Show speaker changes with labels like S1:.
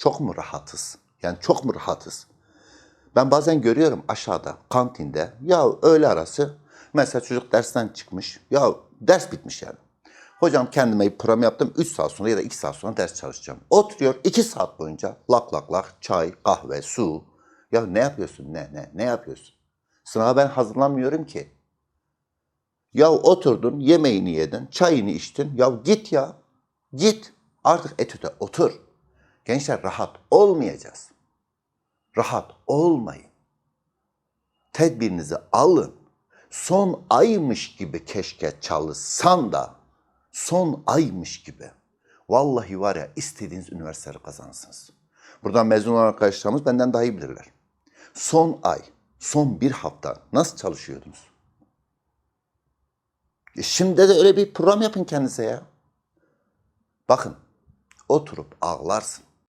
S1: Çok mu rahatız? Yani çok mu rahatız? Ben bazen görüyorum aşağıda kantinde ya öğle arası mesela çocuk dersten çıkmış ya ders bitmiş yani. Hocam kendime bir program yaptım 3 saat sonra ya da 2 saat sonra ders çalışacağım. Oturuyor 2 saat boyunca lak lak lak çay, kahve, su. Ya ne yapıyorsun ne ne ne yapıyorsun? Sınava ben hazırlanmıyorum ki. Ya oturdun yemeğini yedin çayını içtin ya git ya git artık etüde otur. Gençler rahat olmayacağız rahat olmayın. Tedbirinizi alın. Son aymış gibi keşke çalışsan da son aymış gibi. Vallahi var ya istediğiniz üniversiteleri kazanırsınız. Buradan mezun olan arkadaşlarımız benden daha iyi bilirler. Son ay, son bir hafta nasıl çalışıyordunuz? E şimdi de öyle bir program yapın kendinize ya. Bakın, oturup ağlarsın.